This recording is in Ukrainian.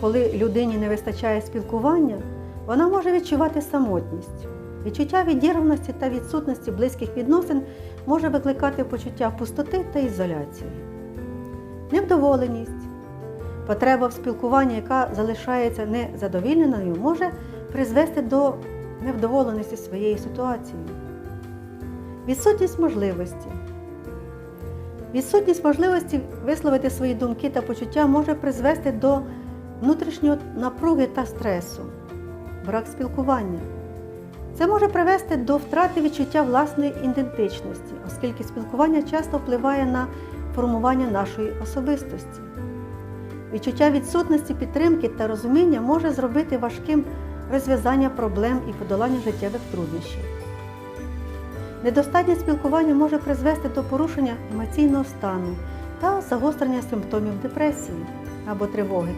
Коли людині не вистачає спілкування, вона може відчувати самотність. Відчуття відірваності та відсутності близьких відносин може викликати почуття пустоти та ізоляції. Невдоволеність. Потреба в спілкуванні, яка залишається незадовільненою, може призвести до невдоволеності своєю ситуацією. Відсутність можливості. Відсутність можливості висловити свої думки та почуття може призвести до внутрішньої напруги та стресу, брак спілкування. Це може привести до втрати відчуття власної ідентичності, оскільки спілкування часто впливає на формування нашої особистості. Відчуття відсутності підтримки та розуміння може зробити важким розв'язання проблем і подолання життєвих труднощів. Недостатнє спілкування може призвести до порушення емоційного стану та загострення симптомів депресії або тривоги.